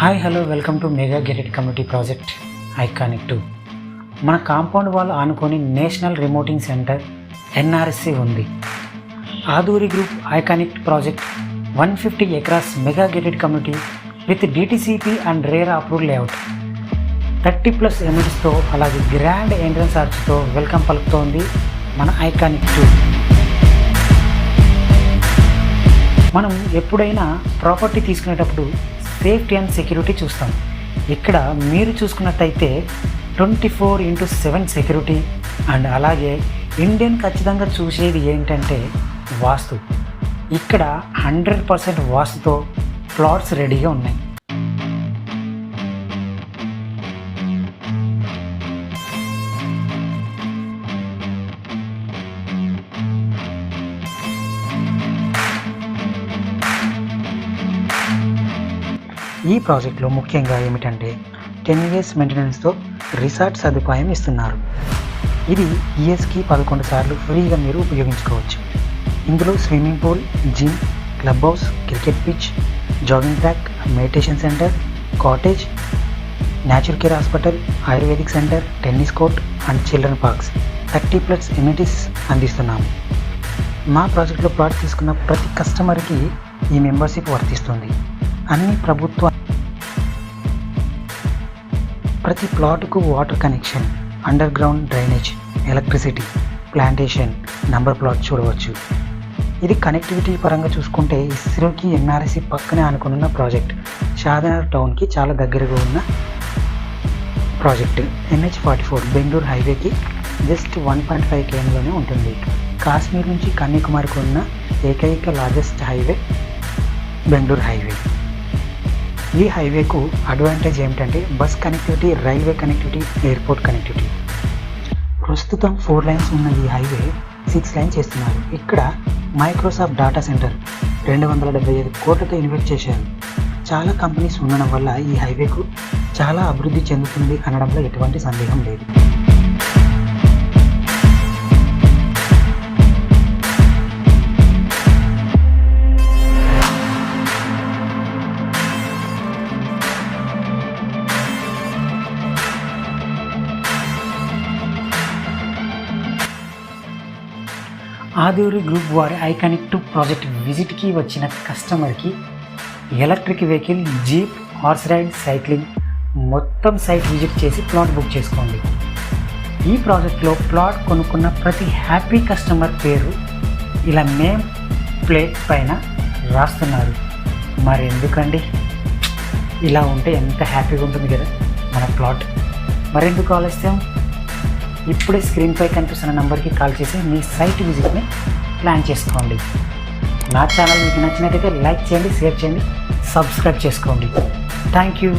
Hi hello welcome to mega gated community project iconic two మన compound wall ఆనుకొని national remote sensing centre NRSC ఉంది. Aduri group iconic project one fifty acres mega gated community with DTCP and RERA approve layout thirty plus ఎమిట్స్తో అలాగే grand entrance ఆర్చ్తో welcome పలుకుతోంది మన iconic two మనం ఎప్పుడైనా property తీసుకునేటప్పుడు safety and security చూస్తాం. ఇక్కడ మీరు చూసుకున్నట్టయితే twenty four into seven security and అలాగే ఇండియన్ ఖచ్చితంగా చూసేది ఏంటంటే వాస్తు. ఇక్కడ హండ్రెడ్ పర్సెంట్ వాస్తుతో ప్లాట్స్ రెడీగా ఉన్నాయి. ఈ ప్రాజెక్ట్లో ముఖ్యంగా ఏమిటంటే టెన్ ఇయర్స్ మెయింటెనెన్స్తో రిసార్ట్ సదుపాయం ఇస్తున్నారు. ఇది ఇయర్స్కి పదకొండు సార్లు ఫ్రీగా మీరు ఉపయోగించుకోవచ్చు. ఇందులో swimming pool gym club house cricket pitch jogging track meditation centre cottage natural care hospital ayurvedic centre tennis court and children parks thirty plus amenities అందిస్తున్నాము. మా ప్రాజెక్ట్లో ప్లాట్ తీసుకున్న ప్రతి కస్టమర్కి ఈ మెంబర్షిప్ వర్తిస్తుంది. అన్ని ప్రభుత్వ ప్రతి ప్లాట్కు water connection underground drainage electricity plantation number plot చూడవచ్చు. ఇది కనెక్టివిటీ పరంగా చూసుకుంటే ఇస్రోకి ఎన్ఆర్ఎస్సి పక్కనే అనుకున్న ప్రాజెక్ట్. షాదనగర్ టౌన్కి చాలా దగ్గరగా ఉన్న project. NH forty four Bengaluru హైవేకి జస్ట్ వన్ పాయింట్ ఫైవ్ కేఎంలోనే ఉంటుంది. కాశ్మీర్ నుంచి కన్యాకుమారికి ఉన్న ఏకైక లార్జెస్ట్ హైవే బెంగళూరు హైవే. ఈ హైవేకు అడ్వాంటేజ్ ఏమిటంటే bus connectivity railway connectivity airport connectivity ప్రస్తుతం ఫోర్ లైన్స్ ఉన్న ఈ హైవే సిక్స్ లైన్స్ చేస్తున్నారు. ఇక్కడ మైక్రోసాఫ్ట్ డాటా సెంటర్ రెండు వందల డెబ్బై ఐదు కోట్లతో ఇన్వెస్ట్ చేశారు. చాలా కంపెనీస్ ఉండడం వల్ల ఈ హైవేకు చాలా అభివృద్ధి చెందుతుంది అనడంలో ఎటువంటి సందేహం లేదు. ఆదూరి గ్రూప్ వారి ఐకానిక్ టూ ప్రాజెక్ట్ విజిట్కి వచ్చిన కస్టమర్కి electric vehicle jeep horse ride cycling మొత్తం సైట్ విజిట్ చేసి ప్లాట్ బుక్ చేసుకోండి. ఈ ప్రాజెక్ట్లో ప్లాట్ కొనుక్కున్న ప్రతి హ్యాపీ కస్టమర్ పేరు ఇలా నేమ్ ప్లేట్ పైన రాస్తున్నారు. మరి ఎందుకండి ఇలా ఉంటే ఎంత హ్యాపీగా ఉంటుంది కదా మన ప్లాట్. మరెందుకు ఆలస్యం? ఇప్పుడే స్క్రీన్పై కనిపిస్తున్న నెంబర్కి కాల్ చేసి మీ సైట్ విజిట్ని ప్లాన్ చేసుకోండి. నా ఛానల్ మీకు నచ్చినట్టయితే లైక్ చేయండి షేర్ చేయండి సబ్స్క్రైబ్ చేసుకోండి. Thank you